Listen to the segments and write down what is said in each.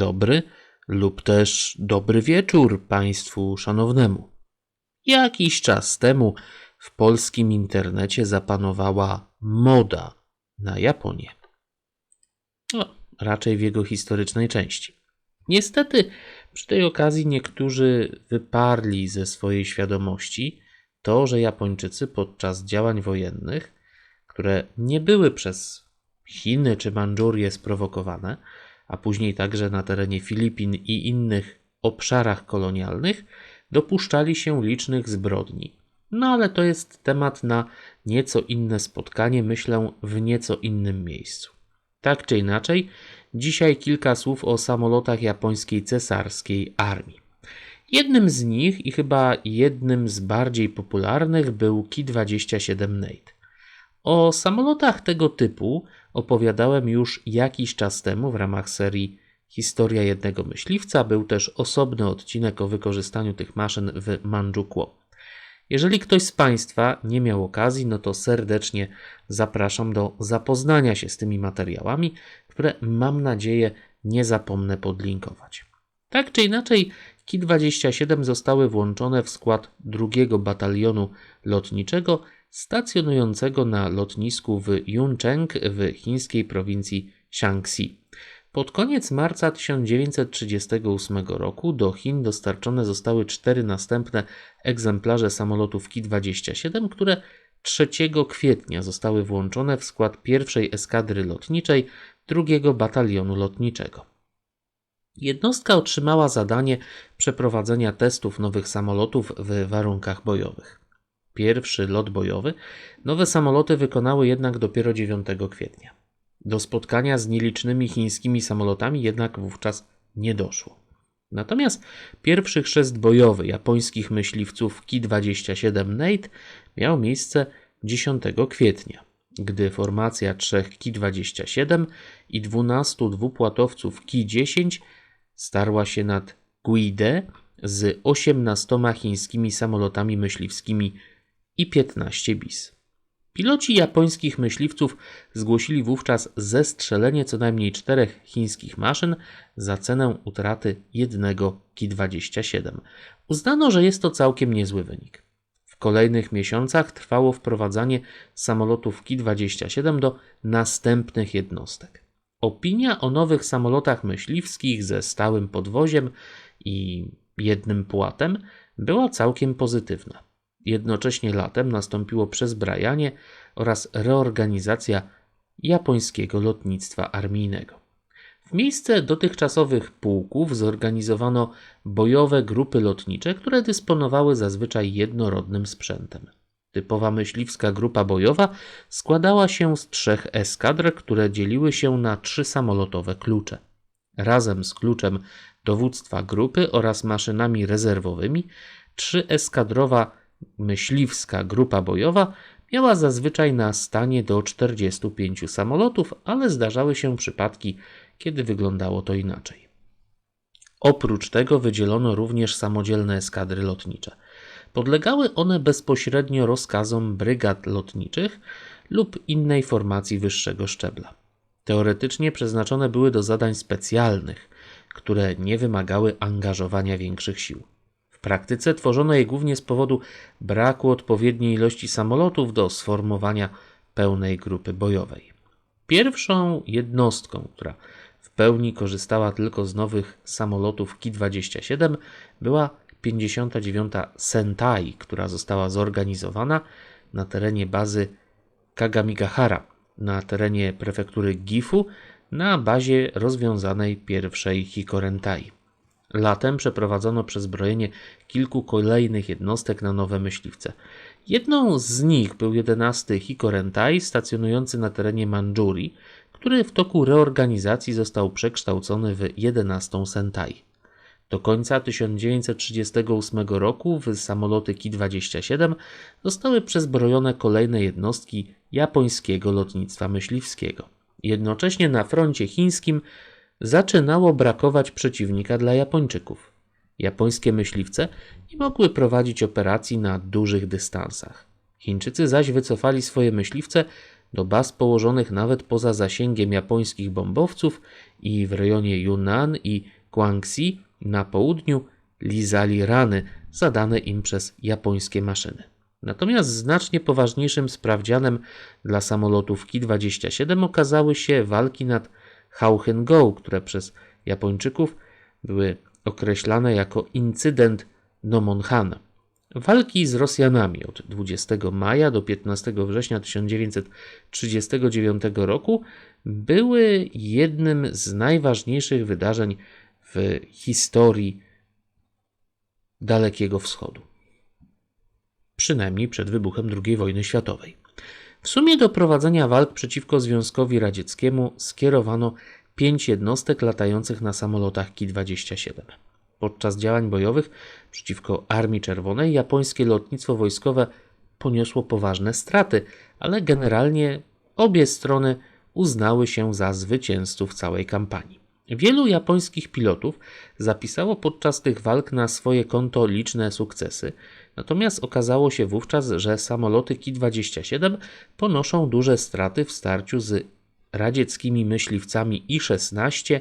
Dobry lub też dobry wieczór Państwu szanownemu. Jakiś czas temu w polskim internecie zapanowała moda na Japonię. No, raczej w jego historycznej części. Niestety, przy tej okazji niektórzy wyparli ze swojej świadomości to, że Japończycy podczas działań wojennych, które nie były przez Chiny czy Mandżurię sprowokowane, a później także na terenie Filipin i innych obszarach kolonialnych, dopuszczali się licznych zbrodni. No ale to jest temat na nieco inne spotkanie, myślę, w nieco innym miejscu. Tak czy inaczej, dzisiaj kilka słów o samolotach japońskiej cesarskiej armii. Jednym z nich i chyba jednym z bardziej popularnych był Ki-27 Nate. O samolotach tego typu opowiadałem już jakiś czas temu w ramach serii Historia jednego myśliwca. Był też osobny odcinek o wykorzystaniu tych maszyn w Manchukuo. Jeżeli ktoś z Państwa nie miał okazji, no to serdecznie zapraszam do zapoznania się z tymi materiałami, które mam nadzieję nie zapomnę podlinkować. Tak czy inaczej, Ki-27 zostały włączone w skład drugiego batalionu lotniczego stacjonującego na lotnisku w Yuncheng w chińskiej prowincji Shaanxi. Pod koniec marca 1938 roku do Chin dostarczone zostały cztery następne egzemplarze samolotów Ki-27, które 3 kwietnia zostały włączone w skład pierwszej eskadry lotniczej drugiego batalionu lotniczego. Jednostka otrzymała zadanie przeprowadzenia testów nowych samolotów w warunkach bojowych. Pierwszy lot bojowy nowe samoloty wykonały jednak dopiero 9 kwietnia. Do spotkania z nielicznymi chińskimi samolotami jednak wówczas nie doszło. Natomiast pierwszy chrzest bojowy japońskich myśliwców Ki-27 Nate miał miejsce 10 kwietnia, gdy formacja trzech Ki-27 i 12 dwupłatowców Ki-10 starła się nad Guide z 18 chińskimi samolotami myśliwskimi i 15 bis. Piloci japońskich myśliwców zgłosili wówczas zestrzelenie co najmniej czterech chińskich maszyn za cenę utraty jednego Ki-27. Uznano, że jest to całkiem niezły wynik. W kolejnych miesiącach trwało wprowadzanie samolotów Ki-27 do następnych jednostek. Opinia o nowych samolotach myśliwskich ze stałym podwoziem i jednym płatem była całkiem pozytywna. Jednocześnie latem nastąpiło przezbrajanie oraz reorganizacja japońskiego lotnictwa armijnego. W miejsce dotychczasowych pułków zorganizowano bojowe grupy lotnicze, które dysponowały zazwyczaj jednorodnym sprzętem. Typowa myśliwska grupa bojowa składała się z trzech eskadr, które dzieliły się na trzy samolotowe klucze. Razem z kluczem dowództwa grupy oraz maszynami rezerwowymi, trzy eskadrowa myśliwska grupa bojowa miała zazwyczaj na stanie do 45 samolotów, ale zdarzały się przypadki, kiedy wyglądało to inaczej. Oprócz tego wydzielono również samodzielne eskadry lotnicze. Podlegały one bezpośrednio rozkazom brygad lotniczych lub innej formacji wyższego szczebla. Teoretycznie przeznaczone były do zadań specjalnych, które nie wymagały angażowania większych sił. Praktyce tworzono je głównie z powodu braku odpowiedniej ilości samolotów do sformowania pełnej grupy bojowej. Pierwszą jednostką, która w pełni korzystała tylko z nowych samolotów Ki-27 była 59. Sentai, która została zorganizowana na terenie bazy Kagamigahara na terenie prefektury Gifu na bazie rozwiązanej pierwszej Hikorentai. Latem przeprowadzono przezbrojenie kilku kolejnych jednostek na nowe myśliwce. Jedną z nich był 11 Hikorentai stacjonujący na terenie Mandżurii, który w toku reorganizacji został przekształcony w 11 Sentai. Do końca 1938 roku w samoloty Ki-27 zostały przezbrojone kolejne jednostki japońskiego lotnictwa myśliwskiego. Jednocześnie na froncie chińskim zaczynało brakować przeciwnika dla Japończyków. Japońskie myśliwce nie mogły prowadzić operacji na dużych dystansach. Chińczycy zaś wycofali swoje myśliwce do baz położonych nawet poza zasięgiem japońskich bombowców i w rejonie Yunnan i Guangxi na południu lizali rany zadane im przez japońskie maszyny. Natomiast znacznie poważniejszym sprawdzianem dla samolotów Ki-27 okazały się walki nad Hauchen-Go, które przez Japończyków były określane jako incydent Nomonhan. Walki z Rosjanami od 20 maja do 15 września 1939 roku były jednym z najważniejszych wydarzeń w historii Dalekiego Wschodu. Przynajmniej przed wybuchem II wojny światowej. W sumie do prowadzenia walk przeciwko Związkowi Radzieckiemu skierowano pięć jednostek latających na samolotach Ki-27. Podczas działań bojowych przeciwko Armii Czerwonej japońskie lotnictwo wojskowe poniosło poważne straty, ale generalnie obie strony uznały się za zwycięzców całej kampanii. Wielu japońskich pilotów zapisało podczas tych walk na swoje konto liczne sukcesy, natomiast okazało się wówczas, że samoloty Ki-27 ponoszą duże straty w starciu z radzieckimi myśliwcami I-16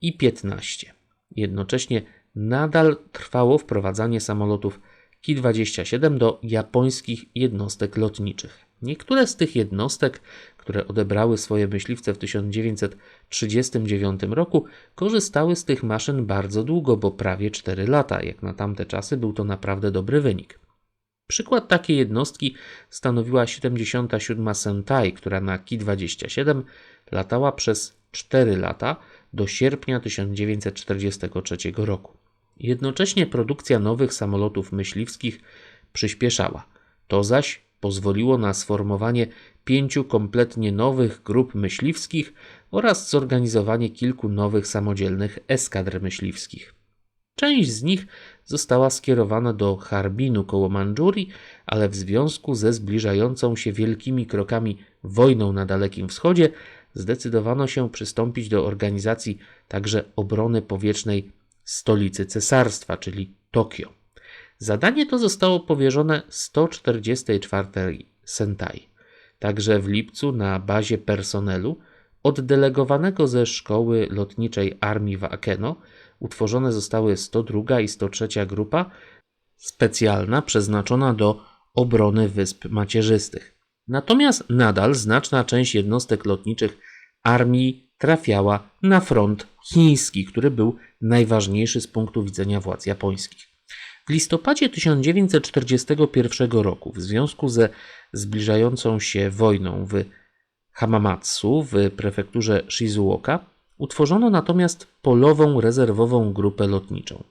i 15. Jednocześnie nadal trwało wprowadzanie samolotów Ki-27 do japońskich jednostek lotniczych. Niektóre z tych jednostek, które odebrały swoje myśliwce w 1939 roku, korzystały z tych maszyn bardzo długo, bo prawie 4 lata. Jak na tamte czasy był to naprawdę dobry wynik. Przykład takiej jednostki stanowiła 77 Sentai, która na Ki-27 latała przez 4 lata do sierpnia 1943 roku. Jednocześnie produkcja nowych samolotów myśliwskich przyspieszała. To zaś pozwoliło na sformowanie pięciu kompletnie nowych grup myśliwskich oraz zorganizowanie kilku nowych samodzielnych eskadr myśliwskich. Część z nich została skierowana do Harbinu koło Mandżurii, ale w związku ze zbliżającą się wielkimi krokami wojną na Dalekim Wschodzie zdecydowano się przystąpić do organizacji także obrony powietrznej stolicy cesarstwa, czyli Tokio. Zadanie to zostało powierzone 144 Sentai. Także w lipcu na bazie personelu oddelegowanego ze szkoły lotniczej armii w Akeno utworzone zostały 102 i 103 grupa specjalna przeznaczona do obrony wysp macierzystych. Natomiast nadal znaczna część jednostek lotniczych armii trafiała na front chiński, który był najważniejszy z punktu widzenia władz japońskich. W listopadzie 1941 roku, w związku ze zbliżającą się wojną w Hamamatsu w prefekturze Shizuoka, utworzono natomiast polową rezerwową grupę lotniczą.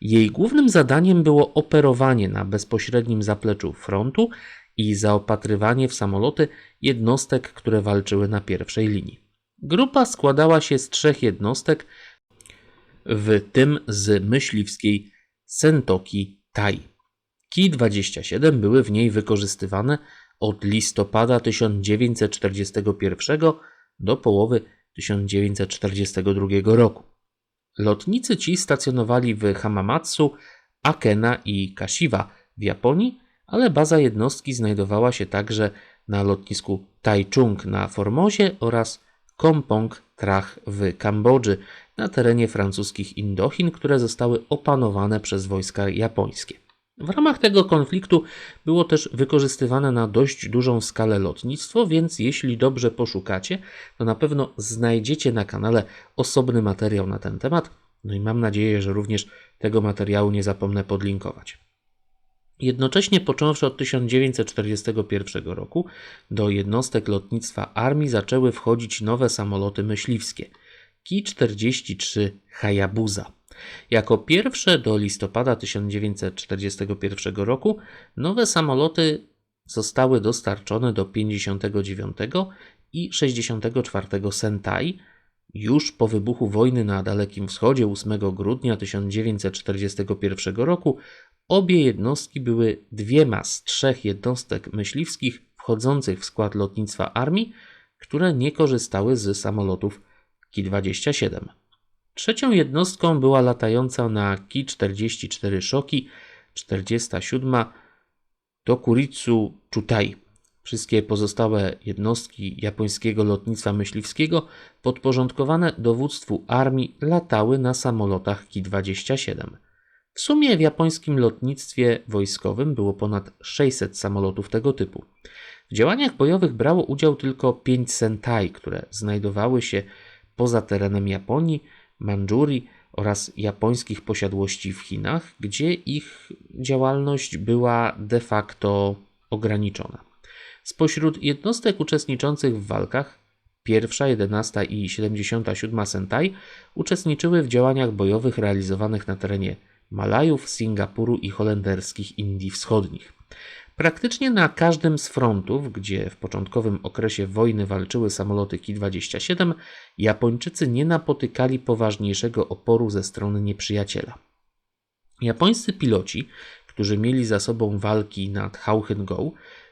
Jej głównym zadaniem było operowanie na bezpośrednim zapleczu frontu i zaopatrywanie w samoloty jednostek, które walczyły na pierwszej linii. Grupa składała się z trzech jednostek, w tym z myśliwskiej Sentoki Tai. Ki-27 były w niej wykorzystywane od listopada 1941 do połowy 1942 roku. Lotnicy ci stacjonowali w Hamamatsu, Akena i Kashiwa w Japonii, ale baza jednostki znajdowała się także na lotnisku Taichung na Formosie oraz Kompong Trach w Kambodży na terenie francuskich Indochin, które zostały opanowane przez wojska japońskie. W ramach tego konfliktu było też wykorzystywane na dość dużą skalę lotnictwo, więc jeśli dobrze poszukacie, to na pewno znajdziecie na kanale osobny materiał na ten temat. No i mam nadzieję, że również tego materiału nie zapomnę podlinkować. Jednocześnie począwszy od 1941 roku do jednostek lotnictwa armii zaczęły wchodzić nowe samoloty myśliwskie Ki-43 Hayabusa. Jako pierwsze do listopada 1941 roku nowe samoloty zostały dostarczone do 59 i 64 Sentai. Już po wybuchu wojny na Dalekim Wschodzie 8 grudnia 1941 roku Obie jednostki były dwiema z trzech jednostek myśliwskich wchodzących w skład lotnictwa armii, które nie korzystały z samolotów Ki-27. Trzecią jednostką była latająca na Ki-44 Shoki 47 Dokuritsu Chutai. Wszystkie pozostałe jednostki japońskiego lotnictwa myśliwskiego podporządkowane dowództwu armii latały na samolotach Ki-27. W sumie w japońskim lotnictwie wojskowym było ponad 600 samolotów tego typu. W działaniach bojowych brało udział tylko 5 Sentai, które znajdowały się poza terenem Japonii, Mandżurii oraz japońskich posiadłości w Chinach, gdzie ich działalność była de facto ograniczona. Spośród jednostek uczestniczących w walkach, pierwsza, 11 i 77 Sentai uczestniczyły w działaniach bojowych realizowanych na terenie Malajów, Singapuru i holenderskich Indii Wschodnich. Praktycznie na każdym z frontów, gdzie w początkowym okresie wojny walczyły samoloty Ki-27, Japończycy nie napotykali poważniejszego oporu ze strony nieprzyjaciela. Japońscy piloci, którzy mieli za sobą walki nad Hauchen-Go,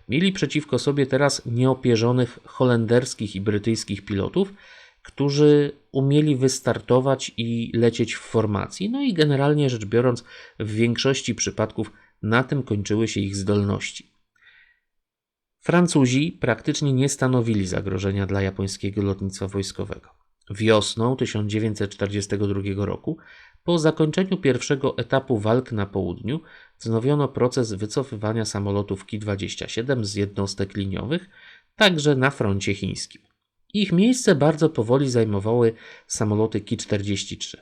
mieli przeciwko sobie teraz nieopierzonych holenderskich i brytyjskich pilotów, którzy umieli wystartować i lecieć w formacji. No i generalnie rzecz biorąc, w większości przypadków na tym kończyły się ich zdolności. Francuzi praktycznie nie stanowili zagrożenia dla japońskiego lotnictwa wojskowego. Wiosną 1942 roku, po zakończeniu pierwszego etapu walk na południu, wznowiono proces wycofywania samolotów Ki-27 z jednostek liniowych, także na froncie chińskim. Ich miejsce bardzo powoli zajmowały samoloty Ki-43.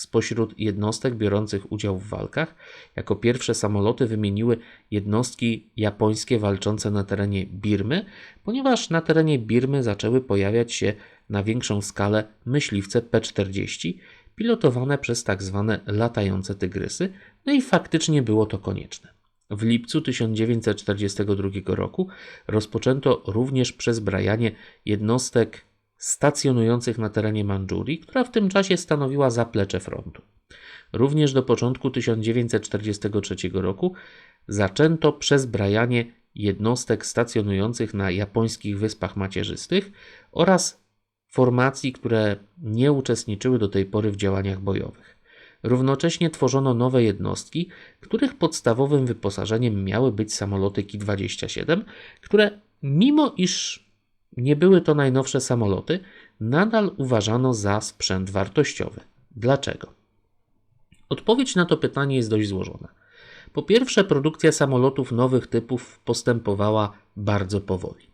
Spośród jednostek biorących udział w walkach, jako pierwsze samoloty wymieniły jednostki japońskie walczące na terenie Birmy, ponieważ na terenie Birmy zaczęły pojawiać się na większą skalę myśliwce P-40, pilotowane przez tak zwane latające tygrysy, no i faktycznie było to konieczne. W lipcu 1942 roku rozpoczęto również przezbrajanie jednostek stacjonujących na terenie Mandżurii, która w tym czasie stanowiła zaplecze frontu. Również do początku 1943 roku zaczęto przezbrajanie jednostek stacjonujących na japońskich wyspach macierzystych oraz formacji, które nie uczestniczyły do tej pory w działaniach bojowych. Równocześnie tworzono nowe jednostki, których podstawowym wyposażeniem miały być samoloty Ki-27, które mimo iż nie były to najnowsze samoloty, nadal uważano za sprzęt wartościowy. Dlaczego? Odpowiedź na to pytanie jest dość złożona. Po pierwsze, produkcja samolotów nowych typów postępowała bardzo powoli.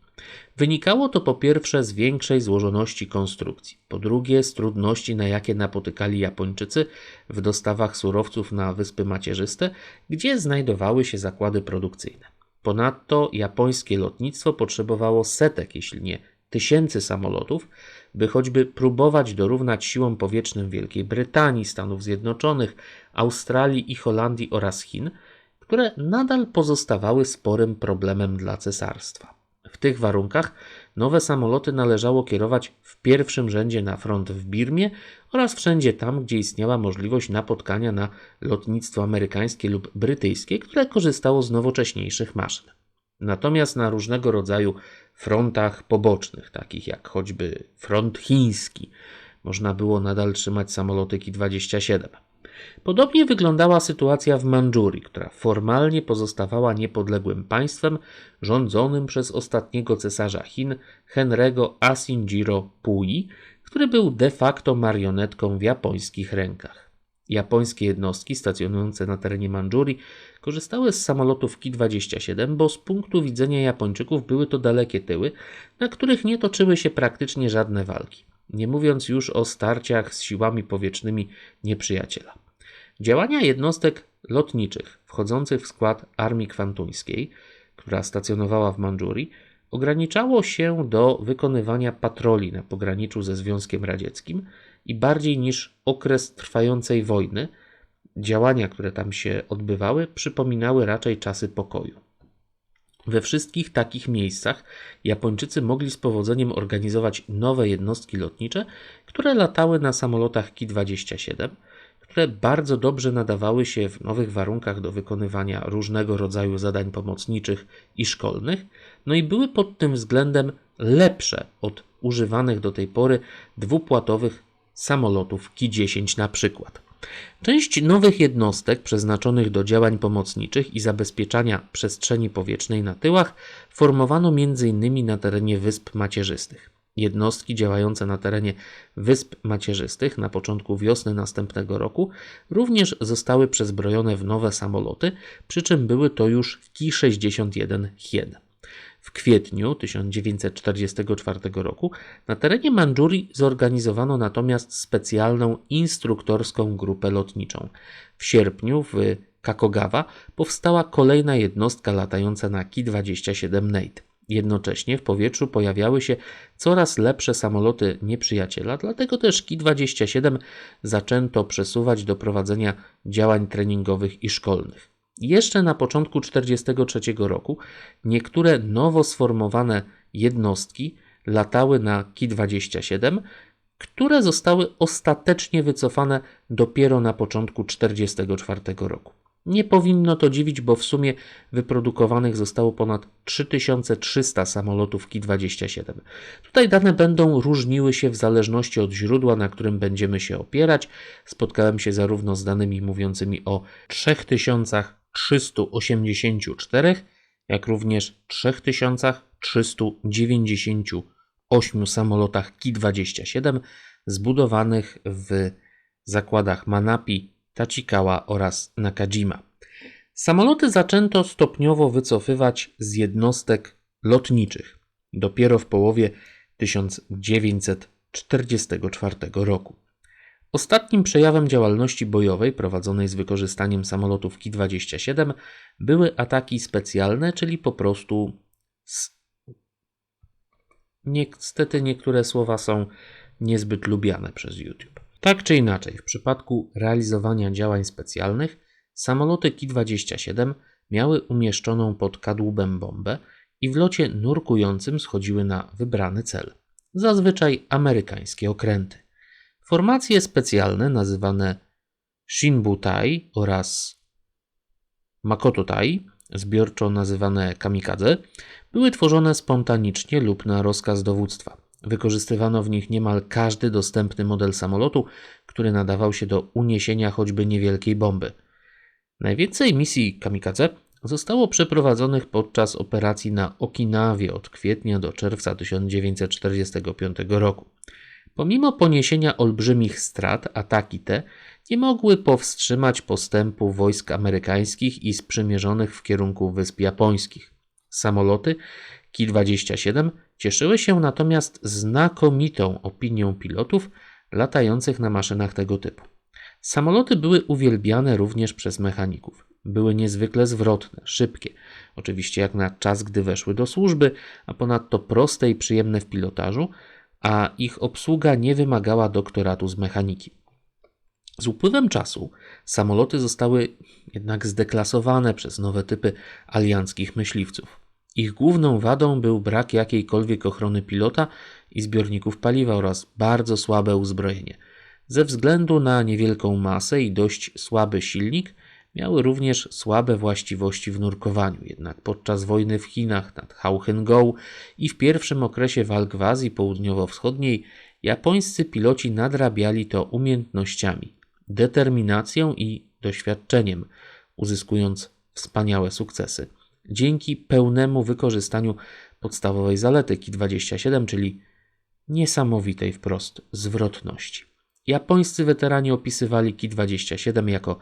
Wynikało to po pierwsze z większej złożoności konstrukcji, po drugie z trudności, na jakie napotykali Japończycy w dostawach surowców na Wyspy Macierzyste, gdzie znajdowały się zakłady produkcyjne. Ponadto japońskie lotnictwo potrzebowało setek, jeśli nie tysięcy samolotów, by choćby próbować dorównać siłom powietrznym Wielkiej Brytanii, Stanów Zjednoczonych, Australii i Holandii oraz Chin, które nadal pozostawały sporym problemem dla cesarstwa. W tych warunkach nowe samoloty należało kierować w pierwszym rzędzie na front w Birmie oraz wszędzie tam, gdzie istniała możliwość napotkania na lotnictwo amerykańskie lub brytyjskie, które korzystało z nowocześniejszych maszyn. Natomiast na różnego rodzaju frontach pobocznych, takich jak choćby front chiński, można było nadal trzymać samoloty Ki-27. Podobnie wyglądała sytuacja w Mandżurii, która formalnie pozostawała niepodległym państwem rządzonym przez ostatniego cesarza Chin, Henry'ego Asinjiro Pui, który był de facto marionetką w japońskich rękach. Japońskie jednostki stacjonujące na terenie Mandżurii korzystały z samolotów Ki-27, bo z punktu widzenia Japończyków były to dalekie tyły, na których nie toczyły się praktycznie żadne walki, nie mówiąc już o starciach z siłami powietrznymi nieprzyjaciela. Działania jednostek lotniczych wchodzących w skład Armii Kwantuńskiej, która stacjonowała w Mandżurii, ograniczało się do wykonywania patroli na pograniczu ze Związkiem Radzieckim i bardziej niż okres trwającej wojny, działania, które tam się odbywały, przypominały raczej czasy pokoju. We wszystkich takich miejscach Japończycy mogli z powodzeniem organizować nowe jednostki lotnicze, które latały na samolotach Ki-27, które bardzo dobrze nadawały się w nowych warunkach do wykonywania różnego rodzaju zadań pomocniczych i szkolnych, no i były pod tym względem lepsze od używanych do tej pory dwupłatowych samolotów Ki-10 na przykład. Część nowych jednostek przeznaczonych do działań pomocniczych i zabezpieczania przestrzeni powietrznej na tyłach formowano m.in. na terenie Wysp Macierzystych. Jednostki działające na terenie Wysp Macierzystych na początku wiosny następnego roku również zostały przezbrojone w nowe samoloty, przy czym były to już Ki-61 Hien. W kwietniu 1944 roku na terenie Mandżurii zorganizowano natomiast specjalną instruktorską grupę lotniczą. W sierpniu w Kakogawa powstała kolejna jednostka latająca na Ki-27 Nate. Jednocześnie w powietrzu pojawiały się coraz lepsze samoloty nieprzyjaciela, dlatego też Ki-27 zaczęto przesuwać do prowadzenia działań treningowych i szkolnych. Jeszcze na początku 1943 roku niektóre nowo sformowane jednostki latały na Ki-27, które zostały ostatecznie wycofane dopiero na początku 1944 roku. Nie powinno to dziwić, bo w sumie wyprodukowanych zostało ponad 3300 samolotów Ki-27. Tutaj dane będą różniły się w zależności od źródła, na którym będziemy się opierać. Spotkałem się zarówno z danymi mówiącymi o 3384, jak również 3398 samolotach Ki-27 zbudowanych w zakładach Manapi, Tachikawa oraz Nakajima. Samoloty zaczęto stopniowo wycofywać z jednostek lotniczych dopiero w połowie 1944 roku. Ostatnim przejawem działalności bojowej prowadzonej z wykorzystaniem samolotów Ki-27 były ataki specjalne, czyli po prostu. Niestety niektóre słowa są niezbyt lubiane przez YouTube. Tak czy inaczej, w przypadku realizowania działań specjalnych, samoloty Ki-27 miały umieszczoną pod kadłubem bombę i w locie nurkującym schodziły na wybrany cel, zazwyczaj amerykańskie okręty. Formacje specjalne nazywane Shinbutai oraz Makototai, zbiorczo nazywane kamikadze, były tworzone spontanicznie lub na rozkaz dowództwa. Wykorzystywano w nich niemal każdy dostępny model samolotu, który nadawał się do uniesienia choćby niewielkiej bomby. Najwięcej misji kamikadze zostało przeprowadzonych podczas operacji na Okinawie od kwietnia do czerwca 1945 roku. Pomimo poniesienia olbrzymich strat, ataki te nie mogły powstrzymać postępu wojsk amerykańskich i sprzymierzonych w kierunku Wysp Japońskich. Samoloty Ki-27 cieszyły się natomiast znakomitą opinią pilotów latających na maszynach tego typu. Samoloty były uwielbiane również przez mechaników. Były niezwykle zwrotne, szybkie, oczywiście jak na czas, gdy weszły do służby, a ponadto proste i przyjemne w pilotażu, a ich obsługa nie wymagała doktoratu z mechaniki. Z upływem czasu samoloty zostały jednak zdeklasowane przez nowe typy alianckich myśliwców. Ich główną wadą był brak jakiejkolwiek ochrony pilota i zbiorników paliwa oraz bardzo słabe uzbrojenie. Ze względu na niewielką masę i dość słaby silnik, miały również słabe właściwości w nurkowaniu. Jednak podczas wojny w Chinach nad Hauchengou i w pierwszym okresie walk w Azji Południowo-Wschodniej japońscy piloci nadrabiali to umiejętnościami, determinacją i doświadczeniem, uzyskując wspaniałe sukcesy dzięki pełnemu wykorzystaniu podstawowej zalety Ki-27, czyli niesamowitej wprost zwrotności. Japońscy weterani opisywali Ki-27 jako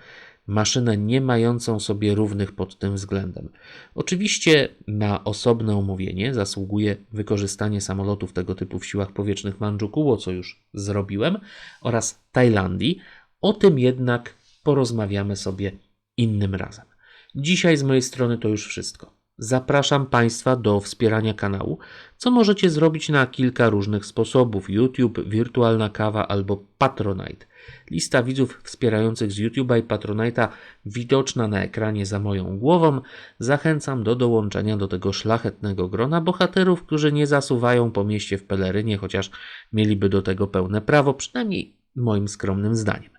maszynę nie mającą sobie równych pod tym względem. Oczywiście na osobne omówienie zasługuje wykorzystanie samolotów tego typu w siłach powietrznych Manchukuo, co już zrobiłem, oraz Tajlandii. O tym jednak porozmawiamy sobie innym razem. Dzisiaj z mojej strony to już wszystko. Zapraszam Państwa do wspierania kanału, co możecie zrobić na kilka różnych sposobów: YouTube, Wirtualna Kawa albo Patronite. Lista widzów wspierających z YouTube'a i Patronite'a widoczna na ekranie za moją głową. Zachęcam do dołączenia do tego szlachetnego grona bohaterów, którzy nie zasuwają po mieście w pelerynie, chociaż mieliby do tego pełne prawo, przynajmniej moim skromnym zdaniem.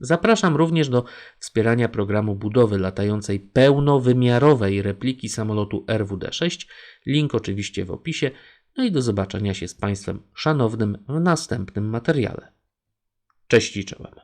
Zapraszam również do wspierania programu budowy latającej pełnowymiarowej repliki samolotu RWD-6. Link oczywiście w opisie. No i do zobaczenia się z Państwem szanownym w następnym materiale. Cześć i czołem.